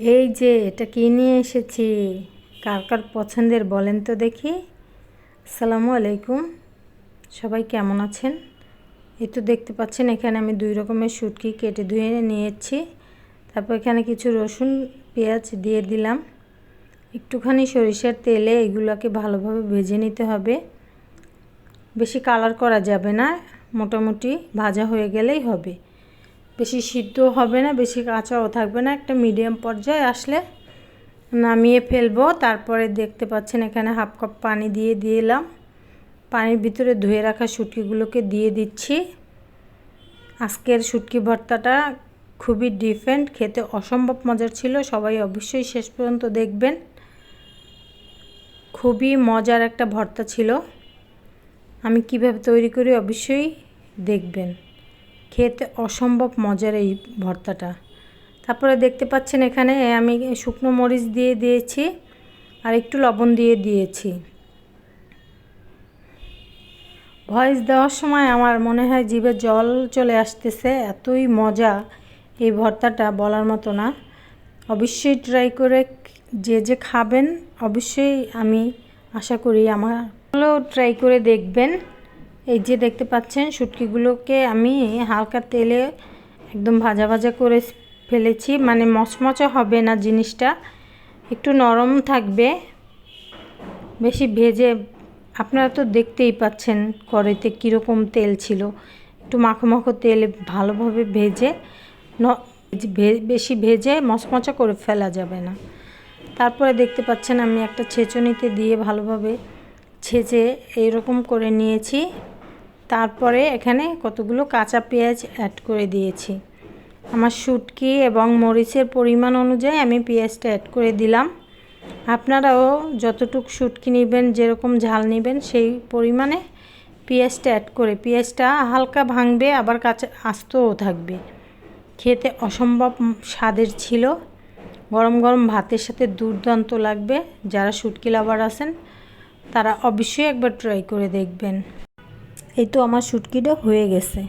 এই যে, এটা কি নিয়ে এসেছি? কার কার পছন্দের বলেন তো দেখি। আসসালামু আলাইকুম। সবাই কেমন আছেন? এই তো দেখতে পাচ্ছেন, এখানে আমি দুই রকমের শুটকি কেটে ধুয়ে নিয়েছি। তারপর এখানে কিছু রসুন, পেঁয়াজ দিয়ে দিলাম। একটুখানি সরিষার তেলে এগুলোকে ভালোভাবে ভেজে নিতে হবে। বেশি কালার করা যাবে না, মোটামুটি ভাজা হয়ে গেলেই হবে। বেশি সিদ্ধ হবে না, বেশি কাঁচাও থাকবে না। একটা মিডিয়াম পর্যায়ে আসলে নামিয়ে ফেলব। তারপরে দেখতে পাচ্ছেন এখানে হাফ কাপ পানি দিয়ে দিলাম। পানির ভিতরে ধুয়ে রাখা শুটকিগুলোকে দিয়ে দিচ্ছি। আজকের শুটকি ভর্তাটা খুবই ডিফারেন্ট খেতে অসম্ভব মজার ছিল। সবাই অবশ্যই শেষ পর্যন্ত দেখবেন। খুবই মজার একটা ভর্তা ছিল। আমি কীভাবে তৈরি করি অবশ্যই দেখবেন। খেতে অসম্ভব মজার এই ভর্তাটা। তারপরে দেখতে পাচ্ছেন এখানে আমি শুকনো মরিচ দিয়ে দিয়েছি আর একটু লবণ দিয়ে দিয়েছি। ভয়েস দেওয়ার সময় আমার মনে হয় জিভে জল চলে আসতেছে, এতই মজা এই ভর্তাটা বলার মতো না। অবশ্যই ট্রাই করে যে যে খাবেন, অবশ্যই আমি আশা করি আমার ভালো ট্রাই করে দেখবেন। এই যে দেখতে পাচ্ছেন শুটকিগুলোকে আমি হালকা তেলে একদম ভাজা ভাজা করে ফেলেছি। মানে মচমচা হবে না জিনিসটা। একটু নরম থাকবে। বেশি ভেজে আপনারা তো দেখতেই পাচ্ছেন কড়াইতে কীরকম তেল ছিল। একটু মাখো মাখো তেলে ভালোভাবে ভেজে ন বেশি ভেজে মচমচা করে ফেলা যাবে না। তারপরে দেখতে পাচ্ছেন আমি একটা ছেঁচনিতে দিয়ে ভালোভাবে ছেঁচে এইরকম করে নিয়েছি। তারপরে এখানে কতগুলো কাঁচা পেঁয়াজ অ্যাড করে দিয়েছি। আমার শুটকি এবং মরিচের পরিমাণ অনুযায়ী আমি পেঁয়াজটা অ্যাড করে দিলাম। আপনারাও যতটুক শুটকি নেবেন, যেরকম ঝাল নেবেন, সেই পরিমাণে পেঁয়াজটা অ্যাড করে, পেঁয়াজটা হালকা ভাঙবে, আবার কাঁচা আস্তও থাকবে। খেতে অসম্ভব স্বাদের ছিল। গরম গরম ভাতের সাথে দুর্দান্ত লাগবে। যারা শুটকি লাভার আছেন, তারা অবশ্যই একবার ট্রাই করে দেখবেন। এই তো আমার শুটকিটা হয়ে গেছে।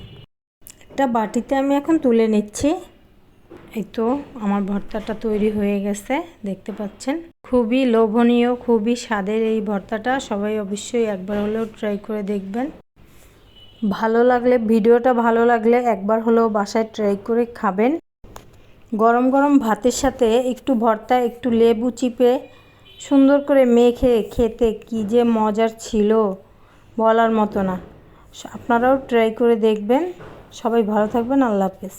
একটা বাটিতে আমি এখন তুলে নিচ্ছি। এই তো আমার ভর্তাটা তৈরি হয়ে গেছে, দেখতে পাচ্ছেন? খুবই লোভনীয়, খুবই স্বাদের এই ভর্তাটা, সবাই অবশ্যই একবার হলেও ট্রাই করে দেখবেন। ভালো লাগলে, ভিডিওটা ভালো লাগলে একবার হলেও বাসায় ট্রাই করে খাবেন। গরম গরম ভাতের সাথে একটু ভর্তা, একটু লেবু চিপে সুন্দর করে মেখে খেতে কি যে মজার ছিল বলার মতো না। আপনারাও ট্রাই করে দেখবেন। সবাই ভালো থাকবেন আল্লাহ হাফেজ।